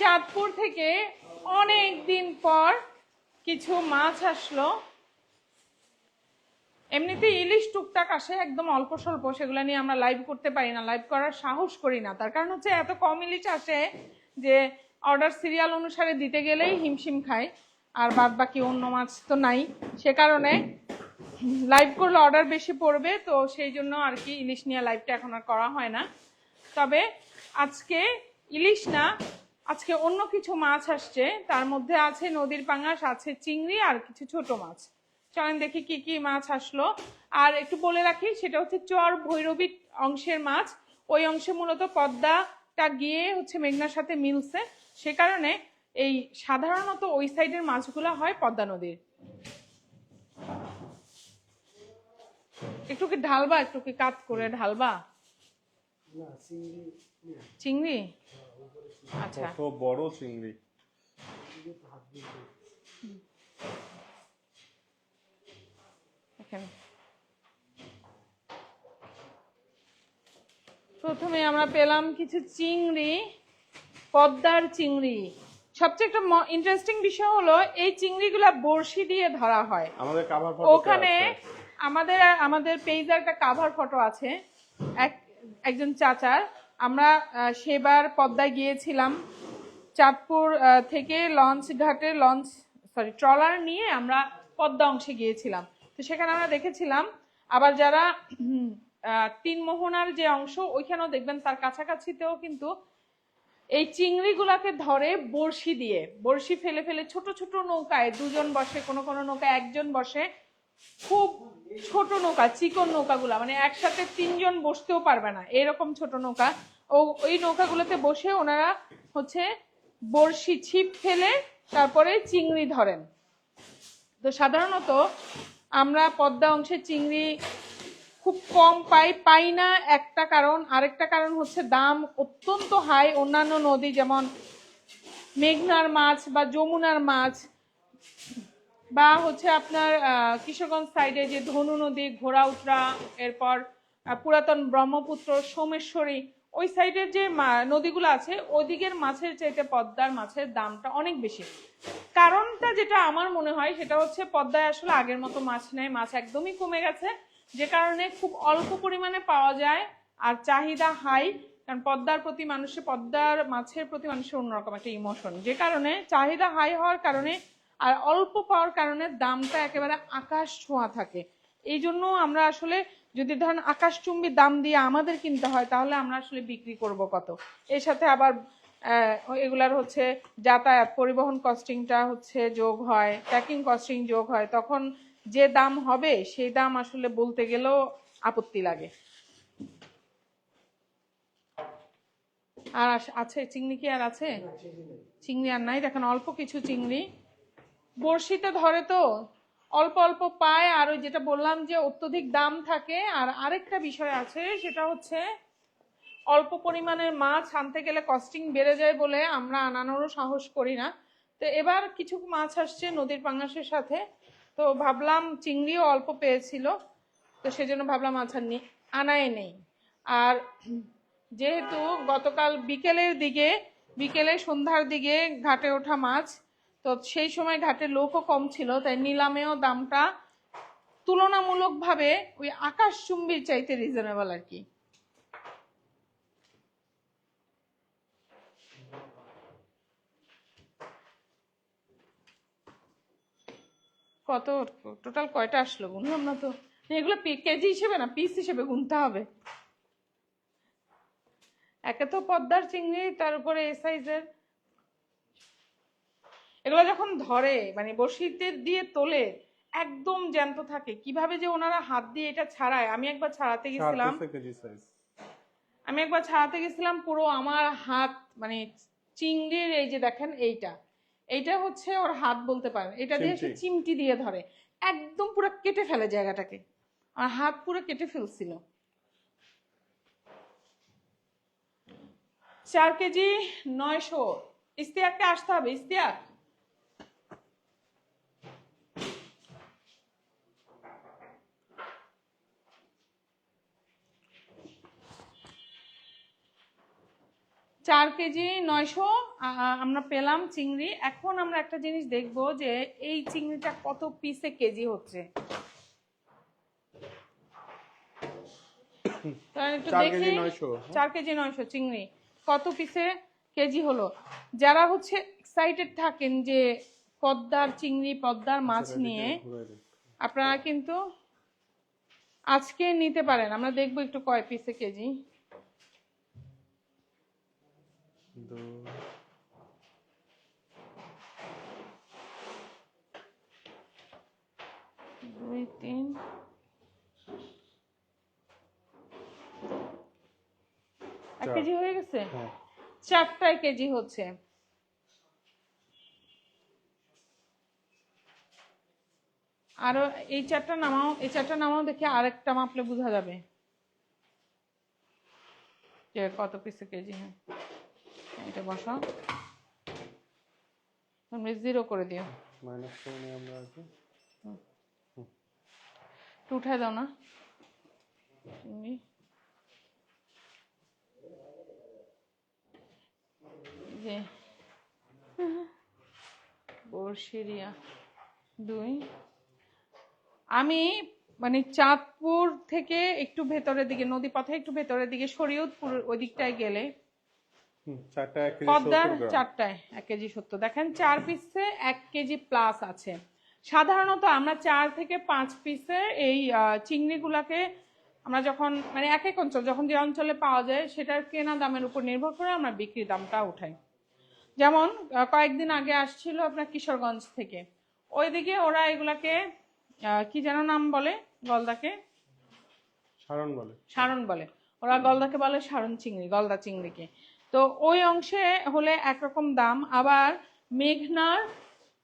চাঁদপুর থেকে অনেক দিন পর কিছু মাছ আসলো। এমনিতে ইলিশ টুকটাক আসে, একদম অল্প স্বল্প, সেগুলো নিয়ে আমরা লাইভ করতে পারি না লাইভ করার সাহস করি না। তার কারণ হচ্ছে এত কম ইলিশ আসে যে অর্ডার সিরিয়াল অনুসারে দিতে গেলেই হিমশিম খায়, আর বাদ বাকি অন্য মাছ তো নাই। সে কারণে লাইভ করলে অর্ডার বেশি পড়বে, তো সেই জন্য আর কি ইলিশ নিয়ে লাইভটা এখন আর করা হয় না। তবে আজকে ইলিশ না আজকে অন্য কিছু মাছ আসছে। তার মধ্যে আছে নদীর পাঙাশ আছে চিংড়ি আর কিছু ছোট মাছ। চলেন দেখি কি কি মাছ আসলো। আর একটু বলে রাখি সেটা হচ্ছে চর ভৈরবী অংশের মাছ। ওই অংশে মূলত পদ্মাটা গিয়ে হচ্ছে মেঘনার সাথে মিলছে। সে কারণে এই সাধারণত ওই সাইডের মাছগুলো হয় পদ্মা নদীর। একটু কি ঢালবা? একটু কি কাত করে ঢালবা? চিংড়ি? কত বড় চিংড়ি। প্রথমে আমরা পেলাম কিছু চিংড়ি পদ্মার চিংড়ি। সবচেয়ে একটা ইন্টারেস্টিং বিষয় হলো এই চিংড়িগুলা বড়শি দিয়ে ধরা হয়। আমাদের কাভার ওখানে আমাদের আমাদের পেজে একটা কাভার ফটো আছে। এক একজন চাচার। আমরা সেবার পদ্মায় গিয়েছিলাম। চাঁদপুর থেকে লঞ্চ ঘাটে, লঞ্চ সরি ট্রলার নিয়ে আমরা পদ্মা অংশে গিয়েছিলাম। তো সেখানে আমরা দেখেছিলাম, আবার যারা তিন মোহনার যে অংশ, ওইখানেও দেখবেন তার কাছাকাছিতেও কিন্তু এই চিংড়িগুলাকে ধরে বড়শি দিয়ে, বড়শি ফেলে ফেলে ছোট ছোট নৌকায়, দুজন বসে, কোনো কোনো নৌকায় একজন বসে খুব ছোট নৌকা, চিকন নৌকাগুলো মানে একসাথে তিনজন বসতেও পারবে না, এরকম ছোট নৌকা। ও, ওই নৌকাগুলোতে বসে ওনারা হচ্ছে বড়শি ছিপ ফেলে তারপরে চিংড়ি ধরেন। তো সাধারণত আমরা পদ্মা অংশে চিংড়ি খুব কম পাই পাই না একটা কারণ। আরেকটা কারণ হচ্ছে দাম অত্যন্ত হাই অন্যান্য নদী যেমন মেঘনার মাছ বা যমুনার মাছ বা হচ্ছে আপনার কিশোরগঞ্জ সাইডে যে ধনু নদী ঘোড়াউতরা এরপর পুরাতন ব্রহ্মপুত্র, সোমেশ্বরী, ওই সাইডের যে নদীগুলো আছে ওদিকের মাছের চাইতে পদ্মার মাছের দামটা অনেক বেশি। কারণটা যেটা আমার মনে হয়, সেটা হচ্ছে পদ্মায় আসলে আগের মতো মাছ নেই, মাছ একদমই কমে গেছে। যে কারণে খুব অল্প পরিমাণে পাওয়া যায় আর চাহিদা হাই কারণ পদ্মার প্রতি মানুষের, পদ্মার মাছের প্রতি মানুষের অন্যরকম একটা ইমোশন যে কারণে চাহিদা হাই হওয়ার কারণে আর অল্প পাওয়ার কারণে দামটা একেবারে আকাশ ছোঁয়া থাকে। এই জন্য আমরা আসলে যদি ধরেন আকাশচুম্বী দাম দিয়ে আমাদের কিনতে হয় তাহলে আমরা আসলে বিক্রি করব কত? এর সাথে আবার এগুলার হচ্ছে যাতায়াত পরিবহন কস্টিংটা হচ্ছে যোগ হয় প্যাকিং কস্টিং যোগ হয় তখন যে দাম হবে সেই দাম আসলে বলতে গেলেও আপত্তি লাগে। আর আছে চিংড়ি কি আর আছে? চিংড়ি আর নাই দেখেন অল্প কিছু চিংড়ি। বড়শিতে ধরে তো, অল্প অল্প পায়, আর ওই যেটা বললাম যে অত্যধিক দাম থাকে, আর আরেকটা বিষয় আছে, সেটা হচ্ছে অল্প পরিমাণের মাছ আনতে গেলে কস্টিং বেড়ে যায় বলে আমরা আনানোরও সাহস করি না। তো এবার কিছু মাছ আসছে নদীর পাঙ্গাসের সাথে, তো ভাবলাম চিংড়িও অল্প পেয়েছিল, তো সেজন্য ভাবলাম মাছ আর আনাই নেই। আর যেহেতু গতকাল বিকেলের দিকে, বিকেলে সন্ধ্যার দিকে ঘাটে ওঠা মাছ তো সেই সময় ঘাটে লোকও কম ছিল, তাই নিলামেও দামটা তুলনামূলকভাবে ওই আকাশচুম্বির চাইতে রিজনেবল আর কি। কত? টোটাল কয়টা আসলো গুনলাম না তো? এগুলো কেজি হিসেবে না পিস হিসেবে গুনতে হবে। একে তো পদ্মার চিংড়ি, তার উপরে এ সাইজের এগুলো যখন ধরে মানে বড়শিতে দিয়ে তোলে একদম জ্যান্ত থাকে। কীভাবে যে ওনারা হাত দিয়ে এটা ছাড়ায়? আমি একবার ছাড়াতে গেছিলাম। আমি একবার ছাড়াতে গেছিলাম পুরো আমার হাত মানে চিংড়ির এই যে দেখেন এইটা। এইটা হচ্ছে ওর হাত বলতে পারেন। এটা দিয়ে সে চিমটি। দিয়ে ধরে। একদম পুরো কেটে ফেলে জায়গাটাকে। আর হাত পুরো কেটে ফেলছিল। চার কেজি নয়শো। ইস্তিয়াককে আসতে হবে। ইস্তিয়াক! চার কেজি নয়শো আমরা পেলাম চিংড়ি। এখন আমরা একটা জিনিস দেখব যে এই চিংড়িটা কত পিসে কেজি হচ্ছে। একটু চার কেজি দেখি নয়শো। চার কেজি নয়শো চিংড়ি। কত পিসে কেজি হলো? যারা হচ্ছে এক্সাইটেড থাকেন যে পদ্মার চিংড়ি পদ্মার মাছ নিয়ে আপনারা কিন্তু আজকে নিতে পারেন। আমরা দেখব একটু কয় পিসে কেজি। দুই তিন। এক কেজি হয়ে গেছে? হ্যাঁ। চারটায় কেজি হচ্ছে। আরও এই চারটা নামাও এই চারটা নামাও দেখে আরেকটা মাপলে বোঝা যাবে। কত পিসে কেজি হ্যাঁ। এটা বসাও। তুমি জিরো করে দিও। মাইনাস করে নিয়ে আমরা আছি। একটু উঠায় দাও না। চিংড়ি যে। বর্ষিরিয়া দুই। আমি মানে চাঁদপুর থেকে একটু ভেতরের দিকে নদী পথে একটু ভেতরের দিকে শরীয়তপুর ওই দিকটায় গেলে হুম, চারটা এক কেজি পদ্মার চারটায় এক কেজি সত্তর দেখেন চার পিসে এক কেজি প্লাস আছে। সাধারণত আমরা চার থেকে পাঁচ পিসের এই আহ, চিংড়িগুলাকে আমরা যখন মানে এক এক অঞ্চল যখন যে অঞ্চলে পাওয়া যায় সেটার কেনা দামের উপর নির্ভর করে আমরা বিক্রি দামটা উঠাই। যেমন কয়েকদিন আগে আসছিল আপনার কিশোরগঞ্জ থেকে। ওইদিকে ওরা এগুলাকে কি যেন নাম বলে গলদাকে? সারণ বলে। সারণ বলে। ওরা গলদাকে বলে সারণ চিংড়ি গলদা চিংড়িকে। তো ওই অংশে হলে একরকম দাম। আবার মেঘনার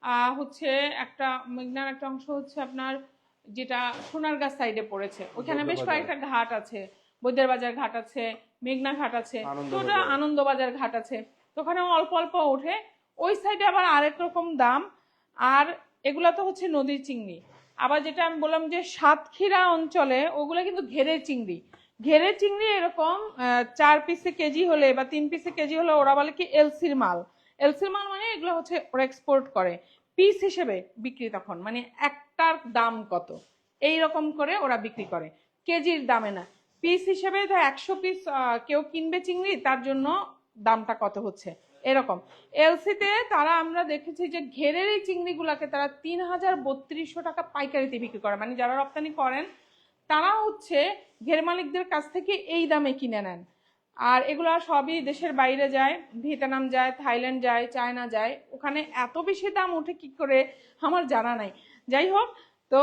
আহ, হচ্ছে একটা মেঘনার একটা অংশ হচ্ছে আপনার যেটা সোনারগাঁ সাইডে পড়েছে। ওখানে বেশ কয়েকটা ঘাট আছে। বৈদ্যের বাজার ঘাট আছে মেঘনা ঘাট আছে। তো ওটা আনন্দবাজার। আনন্দবাজার ঘাট আছে। তো ওখানে অল্প অল্প ওঠে। ওই সাইডে আবার আরেক রকম দাম। আর এগুলা তো হচ্ছে নদীর চিংড়ি। আবার যেটা আমি বললাম যে সাতক্ষীরা অঞ্চলে ওগুলো কিন্তু ঘেরের চিংড়ি। ঘেরের চিংড়ি এরকম চার পিসে কেজি হলে বা তিন পিসে কেজি হলে ওরা বলে কি এলসির মাল। এলসির মাল মানে এগুলো হচ্ছে ওরা এক্সপোর্ট করে। পিস হিসেবে বিক্রি তখন মানে একটার দাম কত? এই রকম করে ওরা বিক্রি করে। কেজির দামে না। পিস হিসেবে ধর একশো পিস কেউ কিনবে চিংড়ি, তার জন্য দামটা কত হচ্ছে? এরকম। এলসিতে তারা আমরা দেখেছি যে ঘেরের এই চিংড়িগুলাকে তারা তিন হাজার বত্রিশশো টাকা পাইকারিতে বিক্রি করে। মানে যারা রপ্তানি করেন তারা হচ্ছে ঘের মালিকদের কাছ থেকে এই দামে কিনে নেন। আর এগুলা সবই দেশের বাইরে যায়, ভিয়েতনাম যায়, থাইল্যান্ড যায়, চায়না যায়। ওখানে এত বেশি দাম ওঠে কি করে আমার জানা নাই। যাই হোক, তো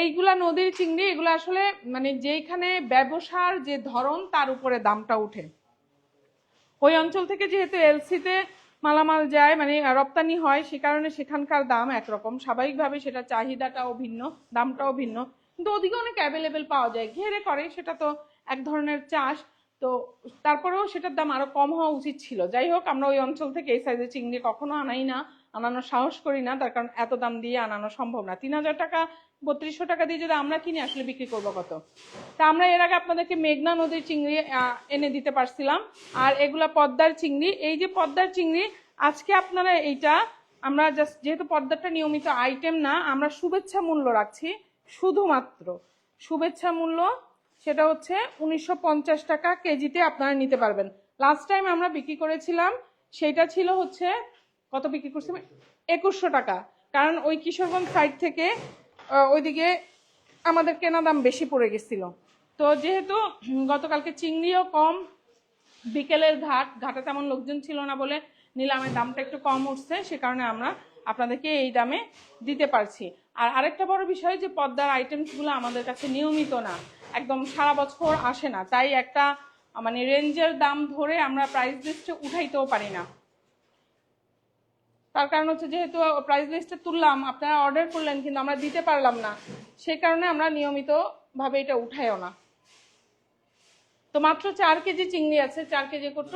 এইগুলা নদীর চিংড়ি, এগুলো আসলে মানে যেইখানে ব্যবসার যে ধরন, তার উপরে দামটা উঠে ওই অঞ্চল থেকে যেহেতু এলসিতে মালামাল যায় মানে রপ্তানি হয়, সে কারণে সেখানকার দাম একরকম। স্বাভাবিকভাবে সেটা চাহিদাটাও ভিন্ন, দামটাও ভিন্ন। কিন্তু ওদিকে অনেক অ্যাভেলেবেল পাওয়া যায়। ঘেরে করে, সেটা তো এক ধরনের চাষ। তো তারপরেও সেটার দাম আরও কম হওয়া উচিত ছিল। যাই হোক, আমরা ওই অঞ্চল থেকে এই সাইজের চিংড়ি কখনো আনাই না। আনানোর সাহস করি না, তার কারণ এত দাম দিয়ে আনানো সম্ভব না। তিন হাজার টাকা, বত্রিশশো টাকা দিয়ে যদি আমরা কিনি, আসলে বিক্রি করব কত? তা আমরা এর আগে আপনাদেরকে মেঘনা নদীর চিংড়ি এনে দিতে পারছিলাম। আর এগুলা পদ্মার চিংড়ি। এই যে পদ্মার চিংড়ি, আজকে আপনারা এইটা, আমরা জাস্ট যেহেতু পদ্মারটা নিয়মিত আইটেম না, আমরা শুভেচ্ছা মূল্য রাখছি। শুধুমাত্র। শুভেচ্ছা মূল্য সেটা হচ্ছে উনিশশো পঞ্চাশ টাকা কেজিতে আপনারা নিতে পারবেন। লাস্ট টাইম আমরা বিক্রি করেছিলাম, সেটা ছিল হচ্ছে, কত বিক্রি করছিলাম? একুশশো টাকা। কারণ ওই কিশোরগঞ্জ সাইড থেকে ওইদিকে আমাদের কেনা দাম বেশি পড়ে গেছিল। তো যেহেতু গতকালকে চিংড়িও কম, বিকেলের ঘাট, ঘাটে তেমন লোকজন ছিল না বলে নিলামের দামটা একটু কম উঠছে, সে কারণে আমরা আপনাদেরকে এই দামে দিতে পারছি। আর আরেকটা বড় বিষয় যে পদ্মার আইটেমসগুলো আমাদের কাছে নিয়মিত না একদম সারা বছর আসে না। তাই একটা মানে রেঞ্জের দাম ধরে আমরা প্রাইস লিস্টে উঠাইতেও পারি না। তার কারণ হচ্ছে যেহেতু প্রাইস লিস্টে তুললাম আপনারা অর্ডার করলেন কিন্তু আমরা দিতে পারলাম না। সেই কারণে আমরা নিয়মিতভাবে এটা উঠাইও না। তো মাত্র চার কেজি চিংড়ি আছে চার কেজি কত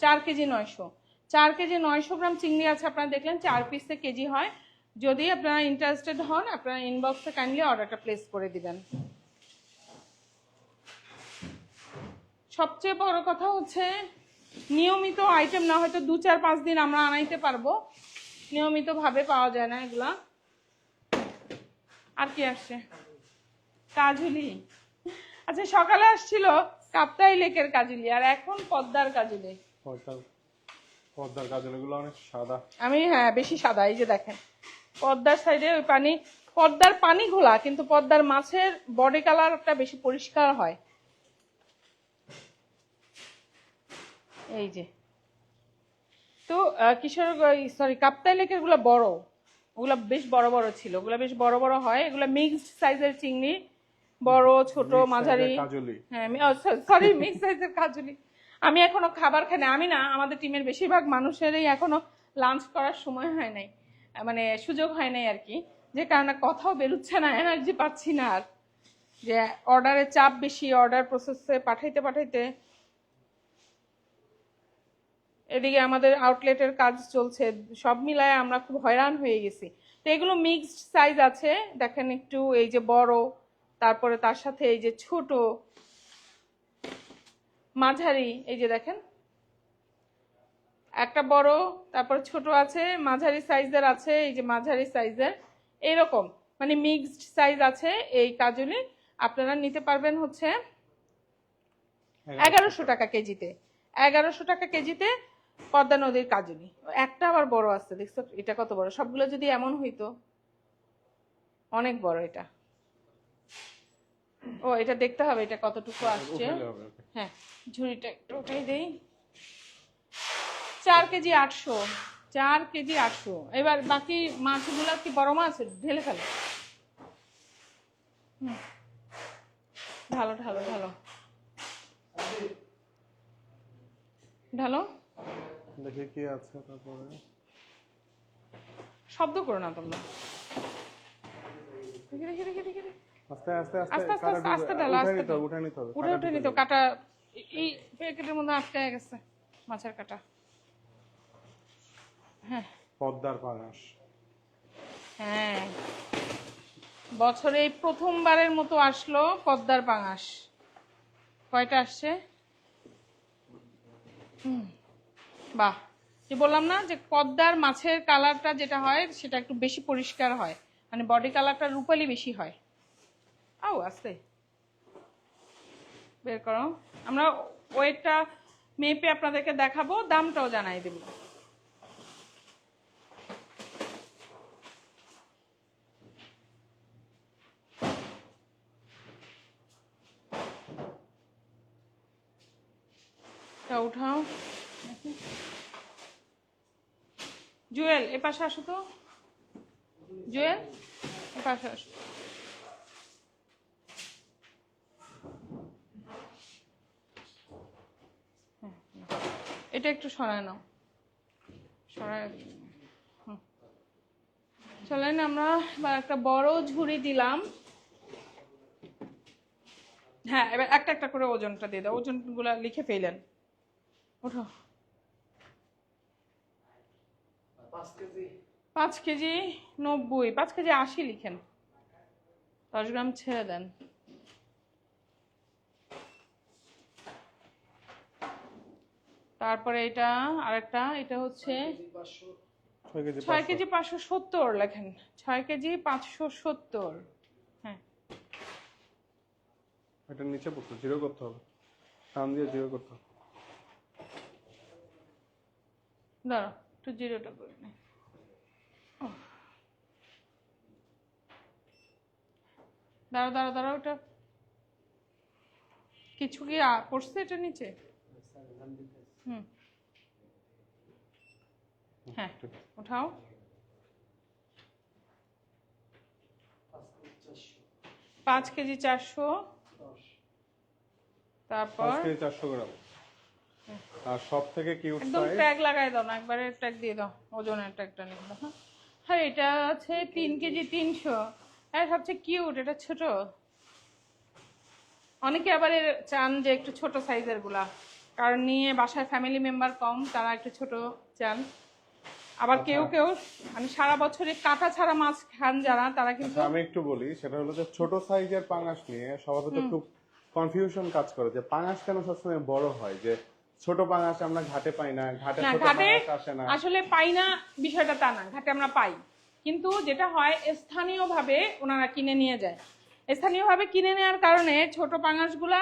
চার কেজি নয়শো। চার কেজি নয়শো গ্রাম চিংড়ি আছে, আপনারা দেখলেন, চার পিসে কেজি হয়। যদি আপনারা ইন্টারেস্টেড হন, আপনারা ইনবক্সে কাইন্ডলি অর্ডারটা প্লেস করে দিবেন। সবচেয়ে বড় কথা হচ্ছে, নিয়মিত আইটেম না, হয়তো দু চার পাঁচ দিন আমরা আনাইতে পারব। নিয়মিত ভাবে পাওয়া যায় না এগুলা। আর কি আসছে? কাজুলি। আচ্ছা সকালে আসছিল কাপ্তাই লেকের কাজুলি, আর এখন পদ্মার কাজুলি। পদ্মার এগুলো অনেক সাদা। আমি হ্যাঁ বেশি সাদা এই যে দেখেন। পদ্মার সাইডে ওই পানি পদ্মার পানি ঘোলা কিন্তু পদ্মার মাছের বডি কালারটা বেশি পরিষ্কার হয়। এই যে। তো কিশোর সরি কাপ্তাই লেকেরগুলো বড়। ওগুলো বেশ বড় বড় ছিল। ওগুলো বেশ বড় বড় হয়। এগুলো মিক্সড সাইজের চিংড়ি বড় ছোট মাঝারি। হ্যাঁ সরি মিক্স সাইজের কাজুলি। আমি এখনও খাবার খাই না আমি না, আমাদের টিমের বেশিরভাগ মানুষেরই এখনও লাঞ্চ করার সময় হয় নাই। মানে সুযোগ হয় নাই আর কি। যে কারণে কথাও বেরোচ্ছে না এনার্জি পাচ্ছি না আর। যে অর্ডারের চাপ বেশি অর্ডার প্রসেসে পাঠাইতে পাঠাইতে এদিকে আমাদের আউটলেটের কাজ চলছে, সব মিলায় আমরা খুব হয়রান হয়ে গেছি। তো এগুলো মিক্সড সাইজ আছে। দেখেন একটু এই যে বড়, তারপরে তার সাথে এই যে ছোট মাঝারি এই যে দেখেন। একটা বড় তারপর ছোট আছে মাঝারি সাইজের আছে এই যে মাঝারি সাইজের। এরকম মানে মিক্সড সাইজ আছে এই কাজুলি আপনারা নিতে পারবেন হচ্ছে এগারোশো টাকা কেজিতে। এগারোশো টাকা কেজিতে পদ্মা নদীর কাজুলি একটা আবার বড় আছে দেখছ? এটা কত বড়? সবগুলো যদি এমন হইতো অনেক বড় এটা। ও এটা দেখতে হবে এটা কতটুকু আসছে। হবে ওকে। হ্যাঁ ঝুড়িটা একটু উঠাই দেই। চার কেজি আটশো চার কেজি আটশো। এবার বাকি মাছগুলো কি বড় মাছ? ঢেলে ফেলো। ঢালো ঢালো ঢালো। ঢালো। দেখি কি আছে তারপরে। শব্দ করো না তোমরা। দেখি, দেখি, দেখি, দেখি। আস্তে আস্তে আস্তে আস্তে আস্তে কাটা আস্তে আস্তে ঢুকে- ঢালো, উঠাই আস্তে নিতে হবে ঢালো। উঠাই নিতে হবে উঠে উঠে ঢুকে কাটা এই প্যাকেটের মধ্যে আটকে গেছে মাছের কাটা। হ্যাঁ। পদ্মার পাঙাশ হ্যাঁ। বছরে এই প্রথমবারের মতো আসলো পদ্মার পাঙাশ। কয়টা আসছে? হুম, বাহ। যে বললাম না যে পদ্মার মাছের কালারটা যেটা হয় সেটা একটু বেশি পরিষ্কার হয়। মানে বডি কালারটা রূপালি বেশি হয়। আও আছে বের করো। আমরা ওয়েটটা মেপে আপনাদেরকে দেখাবো, দামটাও জানাই দেবো। উঠাও। জুয়েল, এ পাশে আসো তো। জুয়েল, এ পাশে আসো। এটা একটু সরায় নাও। সরায়। চলেন আমরা একটা বড় ঝুড়ি দিলাম। হ্যাঁ এবার একটা একটা করে ওজনটা দিয়ে দাও। ওজনগুলো লিখে ফেলেন। ওঠো। পাঁচ কেজি নব্বই। পাঁচ কেজি আশি লিখেন। দশ গ্রাম ছেড়ে দেন। তারপরে এটা আরেকটা এটা হচ্ছে ছয় কেজি পাঁচশো। সত্তর লেখেন। ছয় কেজি পাঁচশো সত্তর। হ্যাঁ। এটা নিচে পড়তো জিরো করতে হবে। টান দিয়ে জিরো করতে হবে। একটু জিরোটা করে নে। উফ। দাঁড়াও দাঁড়াও দাঁড়াও ওটা কিছু কি পড়ছে এটা নিচে? হুম। হ্যাঁ উঠাও পাঁচ কেজি চারশো। তারপর? চারশো গ্রাম। আর সব থেকে কিউট একদম ট্যাগ লাগাই দাও না একবারে ট্যাগ দিয়ে দাও ওজনের ট্যাগটা লিখে দাও হ্যাঁ। হ্যাঁ এটা আছে তিন কেজি তিনশো। হ্যাঁ সবচেয়ে কিউট এটা ছোট। অনেকে আবার চান যে একটু ছোট সাইজেরগুলা। কারণ নিয়ে বাসায় ফ্যামিলি মেম্বার কম তারা একটু ছোট চান। আবার কেউ কেউ মানে সারা বছরে কাটা ছাড়া মাছ খান যারা তারা কিন্তু আচ্ছা আমি একটু বলি সেটা হলো যে ছোট সাইজের পাঙাশ নিয়ে সবার তো খুব কনফিউশন কাজ করে যে পাঙাশ কেন সবসময় বড় হয়? যে ছোট পাঙাশ আমরা ঘাটে পাই না ঘাটে ছোট পাঙাশ আসে না। আসলে পাই না বিষয়টা তা না ঘাটে আমরা পাই। কিন্তু যেটা হয় স্থানীয়ভাবে ওনারা কিনে নিয়ে যায়। স্থানীয়ভাবে কিনে নেওয়ার কারণে ছোট পাঙাশগুলা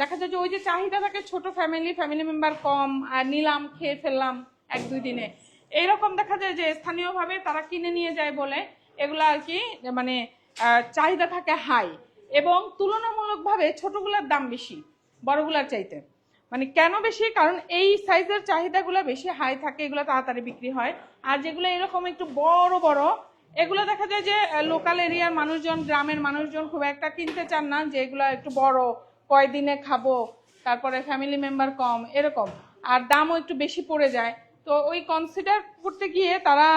দেখা যায় যে ওই যে চাহিদা থাকে ছোট ফ্যামিলি ফ্যামিলি মেম্বার কম, আর নিলাম, খেয়ে ফেললাম এক দুই দিনে। এইরকম দেখা যায় যে স্থানীয়ভাবে তারা কিনে নিয়ে যায় বলে এগুলো আর কি মানে চাহিদা থাকে হাই এবং তুলনামূলকভাবে ছোটগুলোর দাম বেশি, বড়গুলার চাইতে। মানে কেন বেশি? কারণ এই সাইজের চাহিদাগুলো বেশি হাই থাকে, এগুলো তাড়াতাড়ি বিক্রি হয়। আর যেগুলো এরকম একটু বড় বড়, এগুলো দেখা যায় যে লোকাল এরিয়ার মানুষজন, গ্রামের মানুষজন খুব একটা কিনতে চান না যে এগুলো একটু বড় কয়দিনে খাব, তারপরে ফ্যামিলি মেম্বার কম, এরকম। আর দামও একটু বেশি পড়ে যায়। তো ওই কনসিডার করতে গিয়ে তারা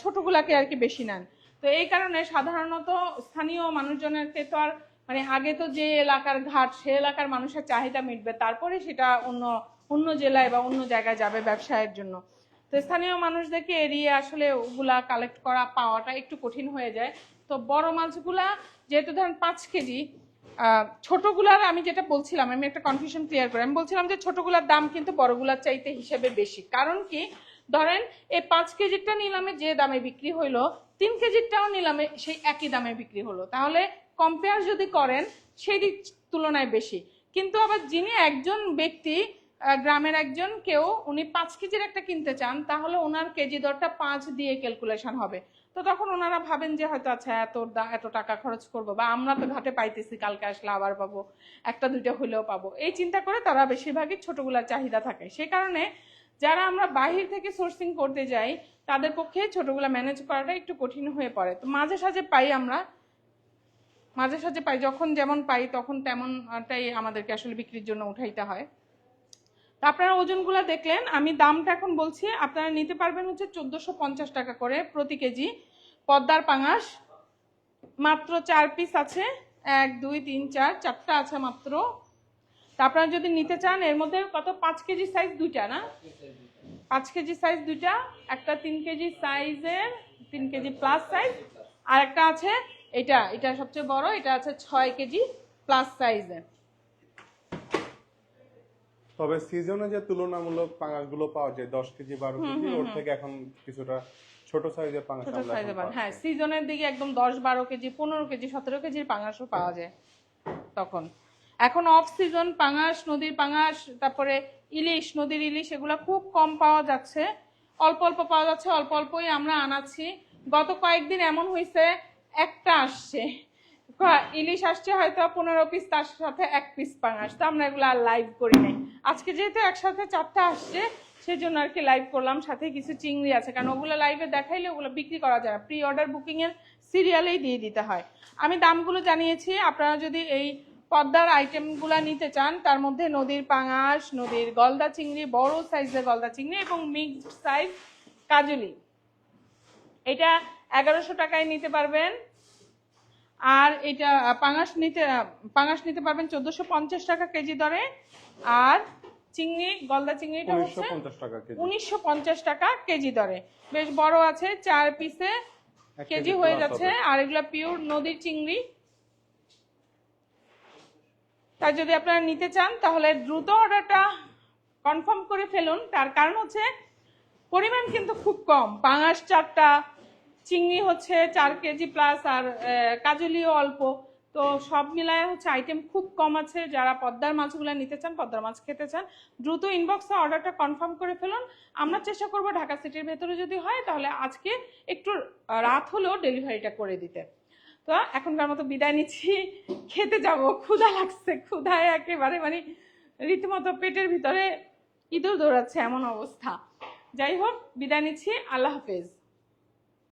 ছোটগুলাকে আর কি বেশি নেন। তো এই কারণে সাধারণত স্থানীয় মানুষজনের তো আর মানে আগে তো যে এলাকার ঘাট, সে এলাকার মানুষের চাহিদা মিটবে, তারপরে সেটা অন্য অন্য জেলায় বা অন্য জায়গায় যাবে ব্যবসায়ের জন্য। তো স্থানীয় মানুষদেরকে এড়িয়ে আসলে ওগুলা কালেক্ট করা, পাওয়াটা একটু কঠিন হয়ে যায়। তো বড় মাছগুলা, যেহেতু ধরেন পাঁচ কেজি ছোটগুলার আমি যেটা বলছিলাম, আমি একটা কনফিউশন ক্লিয়ার করি, আমি বলছিলাম যে ছোটগুলার দাম কিন্তু বড়গুলার চাইতে হিসেবে বেশি। কারণ কি? ধরেন, এই পাঁচ কেজিরটা নিলামে যে দামে বিক্রি হইল, তিন কেজিরটাও নিলামে সেই একই দামে বিক্রি হলো। তাহলে কম্পেয়ার যদি করেন, সেই তুলনায় বেশি। কিন্তু আবার যিনি একজন ব্যক্তি গ্রামের একজন কেউ, উনি পাঁচ কেজির একটা কিনতে চান, তাহলে ওনার কেজি দরটা পাঁচ দিয়ে ক্যালকুলেশন হবে। তো তখন ওনারা ভাবেন যে হয়তো আচ্ছা এত এত টাকা খরচ করব বা আমরা তো ঘাটে পাইতেছি, কালকে আসলে আবার পাবো, একটা, দুইটা হইলেও পাবো। এই চিন্তা করে তারা বেশিরভাগই ছোটগুলার চাহিদা থাকে। সেই কারণে যারা আমরা বাহির থেকে সোর্সিং করতে যাই, তাদের পক্ষে ছোটগুলা ম্যানেজ করাটা একটু কঠিন হয়ে পড়ে। তো মাঝে সাঝে পাই আমরা। মাঝে সাঝে পাই, যখন যেমন পাই, তখন তেমনটাই আমাদেরকে আসলে বিক্রির জন্য উঠাইতে হয়। তো আপনারা ওজনগুলো দেখলেন, আমি দামটা এখন বলছি, আপনারা নিতে পারবেন হচ্ছে চোদ্দোশো পঞ্চাশ টাকা করে প্রতি কেজি। পদ্মার পাঙাশ, মাত্র চার পিস আছে, এক, দুই, তিন, চার, চারটা আছে মাত্র। তা আপনারা যদি নিতে চান, এর মধ্যে কত? পাঁচ কেজি সাইজ দুইটা না? পাঁচ কেজি সাইজ দুইটা, একটা তিন কেজি সাইজের তিন কেজি প্লাস সাইজ আর একটা আছে, এটা এটা সবচেয়ে বড়, এটা আছে ছয় কেজি প্লাস সাইজের তবে সিজনে যে তুলনামূলক পাঙাশগুলো পাওয়া যায় দশ কেজি বারো কেজি ওর থেকে এখন কিছুটা ছোট সাইজের পাঙাশ ছোট সাইজের হ্যাঁ সিজনের দিকে একদম দশ বারো কেজি পনেরো কেজি সতেরো কেজির পাঙাশও পাওয়া যায় তখন। এখন অফ সিজন পাঙাশ নদীর পাঙাশ তারপরে ইলিশ নদীর ইলিশ এগুলো খুব কম পাওয়া যাচ্ছে। অল্প অল্প পাওয়া যাচ্ছে অল্প অল্পই আমরা আনাচ্ছি। গত কয়েকদিন এমন হয়েছে একটা আসছে। ইলিশ আসছে হয়তো পনেরো পিস তার সাথে এক পিস পাঙাশ তো আমরা এগুলো আর লাইভ করি নাই। আজকে যেহেতু একসাথে চারটা আসছে সেই জন্য আর কি লাইভ করলাম। সাথে কিছু চিংড়ি আছে, কারণ ওগুলো লাইভে দেখাইলে ওগুলো বিক্রি করা যায় প্রি অর্ডার বুকিংয়ের সিরিয়ালেই দিয়ে দিতে হয়। আমি দামগুলো জানিয়েছি, আপনারা যদি এই পদ্মার আইটেমগুলো নিতে চান, তার মধ্যে নদীর পাঙাশ, নদীর গলদা চিংড়ি, বড় সাইজের গলদা চিংড়ি এবং মিক্সড সাইজ কাজলি। এটা এগারোশো টাকায় নিতে পারবেন। আর এটা পাঙাশ নিতে পাঙাশ নিতে পারবেন চোদ্দোশো পঞ্চাশ টাকা কেজি দরে। আর চিংড়ি গলদা চিংড়িটা হচ্ছে পঞ্চাশ টাকা কেজি। উনিশশো পঞ্চাশ টাকা কেজি দরে। বেশ বড় আছে চার পিসে কেজি হয়ে যাচ্ছে। আর এগুলো পিওর নদীর চিংড়ি। তাই যদি আপনারা নিতে চান তাহলে দ্রুত অর্ডারটা কনফার্ম করে ফেলুন। তার কারণ হচ্ছে পরিমাণ কিন্তু খুব কম। পাঙাশ চারটা চিংড়ি হচ্ছে চার কেজি প্লাস আর কাজলিও অল্প। তো সব মিলায় হচ্ছে আইটেম খুব কম আছে। যারা পদ্মার মাছগুলো নিতে চান, পদ্মার মাছ খেতে চান, দ্রুত ইনবক্সে অর্ডারটা কনফার্ম করে ফেলুন। আমরা চেষ্টা করব ঢাকা সিটির ভেতরে যদি হয়, তাহলে আজকে একটু রাত হলেও ডেলিভারিটা করে দিতে। তো এখনকার মতো বিদায় নিচ্ছি। খেতে যাব। ক্ষুধা লাগছে। ক্ষুধায় একেবারে মানে রীতিমতো পেটের ভিতরে ইঁদুর দৌড়াচ্ছে এমন অবস্থা। যাই হোক, বিদায় নিচ্ছি। আল্লাহ হাফেজ।